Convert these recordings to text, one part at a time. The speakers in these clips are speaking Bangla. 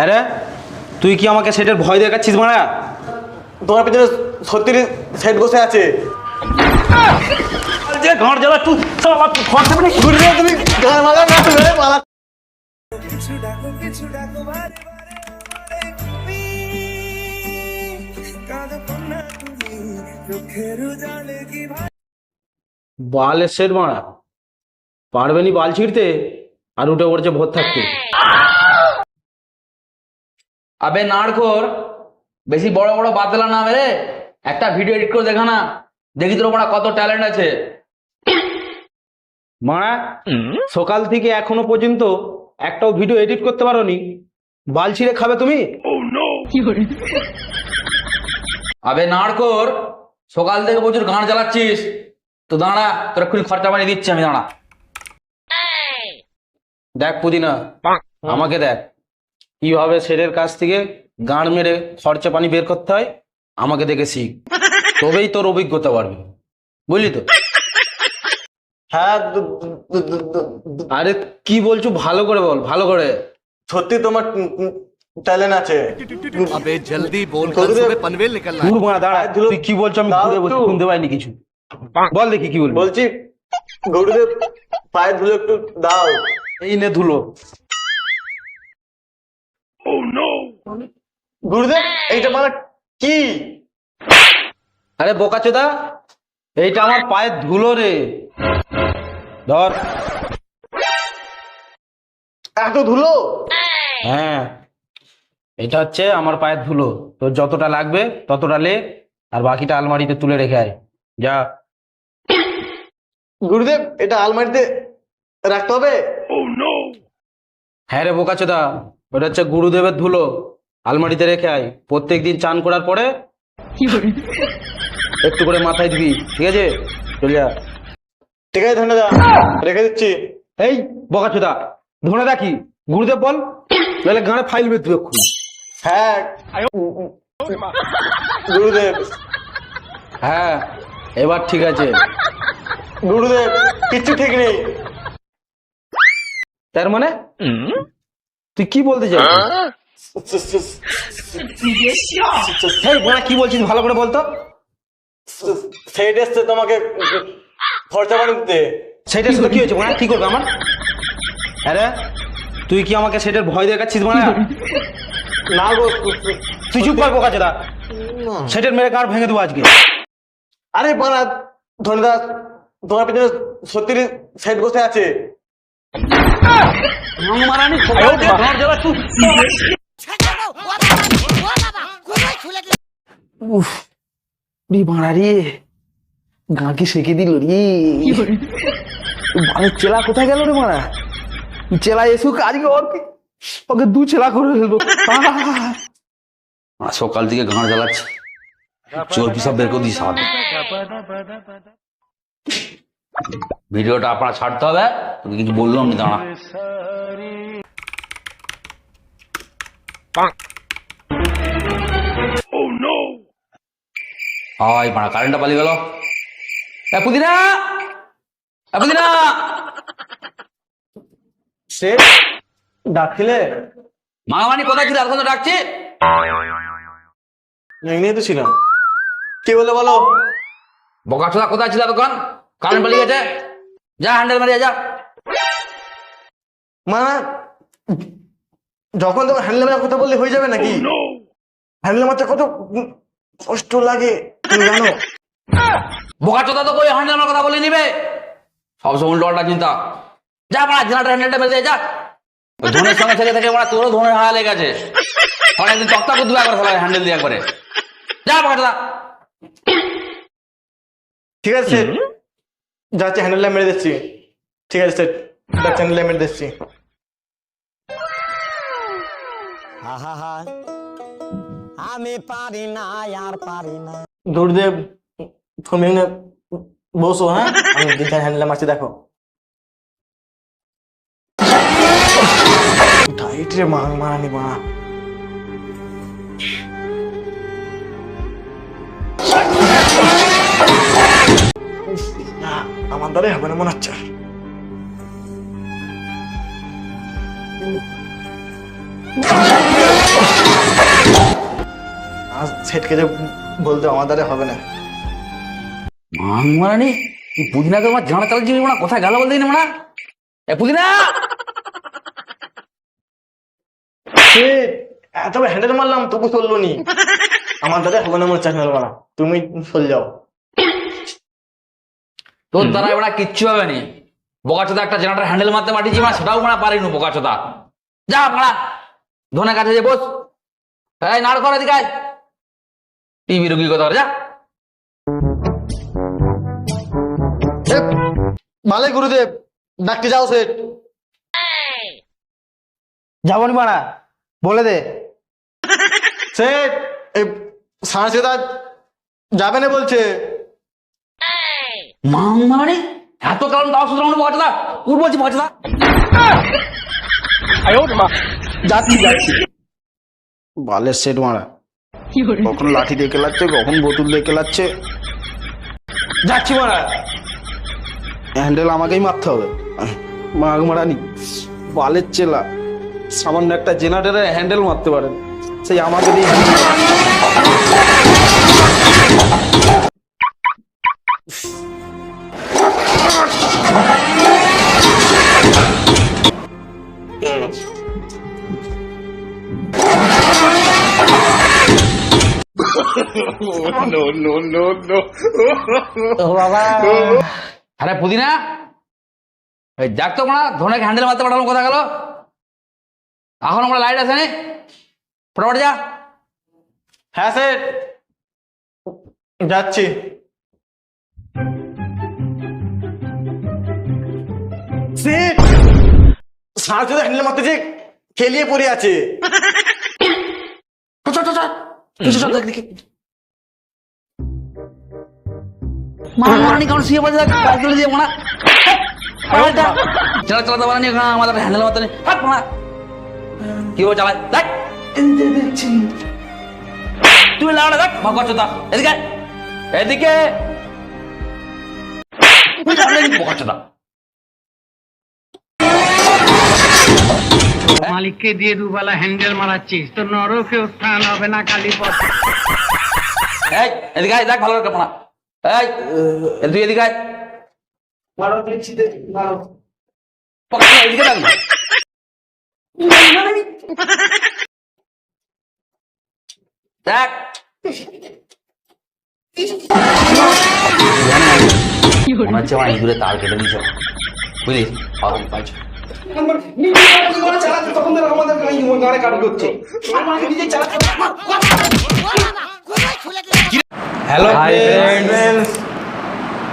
হ্যাঁ রে তুই কি আমাকে সেটার ভয় দেখাচ্ছিস মারা? তোমার পেছনে সত্যি সেট বসে আছে। যে ঘর জ্বালা তুই শালা, তুই ঘর দেবে ঘুরে যাও তুমি গান মাগা না ধরে পালা বালের সেট মারা পারবে নি বাল ছিঁড়তে? আর উঠে পড়ছে ভোর থাকতে। আবে নাড়খোর বেশি বড় বড় বাতলা না মেরে একটা ভিডিও এডিট করে দেখা না দেখি তোর ওপর কত ট্যালেন্ট আছে। মারা সকাল থেকে এখনও পর্যন্ত একটাও ভিডিও এডিট করতে পারোনি। বাল ছিঁড়ে খাবে তুমি? আবে নাড়খোর সকাল থেকে প্রচুর গান চালাচ্ছিস। তো দাঁড়া তোর এক্ষুনি খরচা বানিয়ে দিচ্ছি আমি দাঁড়া। দেখ পুদিনা আমাকে দেখ। কীভাবে ছেলের কাছ থেকে গাঁড় মেরে খরচা পানি বের করতে হয় আমাকে দেখে শিখ। তবেই তোর অভিজ্ঞতা বাড়বে। বুঝলি তো? হ্যাঁ আরে কি বলছো? ভালো করে বল ভালো করে। সত্যি তোমার ট্যালেন্ট আছে। আবে জলদি বল কাল সবে পনভেল নিকলনা দূর দাঁড়া। হ্যাঁ, তুই কি বলছো? আমি ঘুরে বসে শুনতে পাইনি কিছু। বল দেখি কি বলবি। বলছি গুরুদেব পায়ে ধুলো একটু দাও। এই নে ধুলো। গুরুদেব এইটা মানে কি? আরে বোকাচোদা এইটা আমার পায়ের ধুলো রে। ধর। এত ধুলো? হ্যাঁ এটা হচ্ছে আমার পায়ের ধুলো। তোর যতটা লাগবে ততটা লে আর বাকিটা আলমারিতে তুলে রেখে আয়। যা। গুরুদেব এটা আলমারিতে রাখতে হবে? হ্যাঁ রে বোকাচোদা ওটা হচ্ছে গুরুদেবের ধুলো আলমারিতে রেখে আয়। প্রত্যেক দিন চান করার পরে একটু করে মাথায় দিবি ঠিক আছে? চলে যা। ঠিক আছে ধন্যবাদ রেখে দিচ্ছি। এই বোকাচোদা ধরে রাখি গুরুদেব বল নাহলে গাঁড়ে ফাইল বের তুই এক্ষুনি। হ্যাঁ। গুরুদেব। হ্যাঁ এবার ঠিক আছে। গুরুদেব কিচ্ছু ঠিক নেই। তার মানে? তুই কি বলতে চাই কি বলছিস? ভালো করে বলতো। সেট এসছে তোমাকে খরচা পানি দিতে। সেটা শুধু কি হয়েছে কি করবে আমার? আরে তুই কি আমাকে সেটার ভয় দেখাচ্ছিস বোনা? না গো। তুই চুপ কর বোকা চোদা সেটার মেরে কার ভেঙে দেবো আজকে? আরে বানা ধন্যবাদ তোমার পেছনে সত্যি সেট বসে আছে। চেলা কোথায় গেল রে মারা চেলা ওকে দু চেলা করে ফেলব। সকাল থেকে গান জ্বালাচ্ছে। চোর সব বের করে দিস ভিডিওটা আপনার ছাড়তে হবে। তুমি কিছু বললাম না, দাঁড়া। হাই মারা কারেন্টটা পালিয়ে গেল এ পুদিনা এ পুদিনা সেট ডাকছিলে? মাগামানি কোথায় ছিল? তো ডাকছি। এমনি তো ছিলাম। কি বলে বলো? বকা ছোড়া কোথায় ছিল তখন কারেন্ট পালিয়ে গেছে। যা হ্যান্ডেল মারিয়ে যা। মানে যখন তখন হ্যান্ডেল মারার কথা বললে হয়ে যাবে নাকি? হ্যান্ডেল মারতে কত কষ্ট লাগে তুমি জানো? বোকা চোদা তো কই হ্যান্ডেল কথা বলে নিবে। সবসময় উল্টো পাল্টা চিন্তা। যা মারা জেনারেটর হ্যান্ডেলটা মেরে দে যা। ধনের সঙ্গে থেকে থেকে মারা তোরও ধনের হাওয়া লেগে গেছে। অনেকদিন তক্তা করে দুবার করে ফেলা হ্যান্ডেল দিয়ে একবারে। যা বোকা চোদা। ঠিক আছে যাচ্ছে হ্যান্ডেলটা মেরে দিচ্ছি। ঠিক আছে যাচ্ছে হ্যান্ডেলটা মেরে দিচ্ছি। আহা আমি পারি না আর পারি না। গুরুদেব তুমি এখানে বসো হ্যাঁ? আমি দিকে হ্যান্ডেল মারছি দেখো। টাইট রে মা মারানি মা আমার দ্বারাই হবে না মনে হচ্ছে। ও সেটকে যে বলতে আমার দ্বারা হবে না। মাংমারানি তুই পুদিনাকে আমার জানা চালাচ্ছি না কোথায় গেল বলতে না এ পুদিনা! সেট হ্যান্ডেল মারলাম তবু চলল নি আমার দ্বারা হবে না মনে চাষ মারা তুমি চল যাও। তোর দ্বারা এবার কিচ্ছু হবে নি। বোকাচোদা একটা জেনারেটর হ্যান্ডেল মারতে পাঠিয়েছি মানে সেটাও মানে পারিনি বোকাচোদা। যা ভাড়া ধনে কাছে যে বস। এই নাড় করে দিকায় টিভি রুগী কথা যা। ভালো গুরুদেব ডাকতে যাও সেট যাব নি মারা বলে দে। সেট এই সাংস্কৃতা যাবে না বলছে। মাংমারানি এত কারণ দাও সুতরাং বোকাচোদা উঠ বলছি বোকাচোদা যাচ্ছি যাচ্ছি। বালের সেট মারা। কখন লাঠি দিয়ে কেলাচ্ছে কখন বোতল দিয়ে কেলাচ্ছে। যাচ্ছি মারা হ্যান্ডেল আমাকেই মারতে হবে। মাগ মারানি বালের চেলা। সামান্য একটা জেনারেটরে হ্যান্ডেল মারতে পারেন। সেই আমাকে দিয়ে আরে পুদিনা। এই যাক তো মারা ধনেকে হ্যান্ডেল মারতে পাঠালাম কোথা গেল? এখন আমরা লাইট আছে নি। ফটাফট যা। হ্যাঁ সেট যাচ্ছি। সেট সাংস্কৃতা হ্যান্ডেল মারতে যে খেলিয়ে পড়ে আছে। কিছু দেখ, কারণ শুয়ে দিয়ে। চালা, চালাতে হ্যাঁ, আমাদের হ্যান্ডেল মারতে নেই। হাট, মারা। কীভাবে চালায়? দেখ। তুমি লাউডা দেখ ভগত চোদা এদিকে এদিকে ভগত চোদা। মালিককে দিয়ে দুবেলা হ্যান্ডেল মারাচ্ছিস। তো নরকে উত্থান হবে না কালী পথ। এই এদিকে আয়, দেখ ভালো করে মারা এই এ তুই এদিকে আয়। এদিকে দেখ। না। দেখ মনে হচ্ছে আমার ইঁদুরে তার কেটে দিয়েছে। বুঝলি? পাগল পাইছো। হ্যালো ফ্রেন্ডস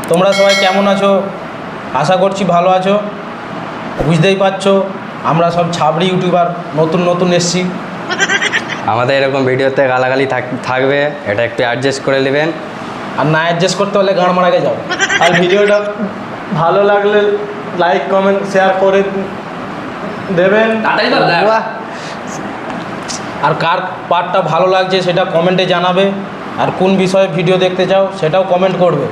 তোমরা সবাই কেমন আছো? আশা করছি ভালো আছো। বুঝতেই পারছ আমরা সব ছাবড়ি ইউটিউবার নতুন নতুন এসছি। আমাদের এরকম ভিডিওতে গালাগালি থাক- থাকবে এটা একটু অ্যাডজাস্ট করে নেবেন। আর না অ্যাডজাস্ট করতে হলে গান মারাকে যাও আর ভিডিওটা ভালো লাগলে লাইক কমেন্ট শেয়ার করে দেবেন। আর কার পার্টটা ভালো লাগছে সেটা কমেন্টে জানাবে। আর কোন বিষয়ে ভিডিও দেখতে চাও সেটাও কমেন্ট করবে।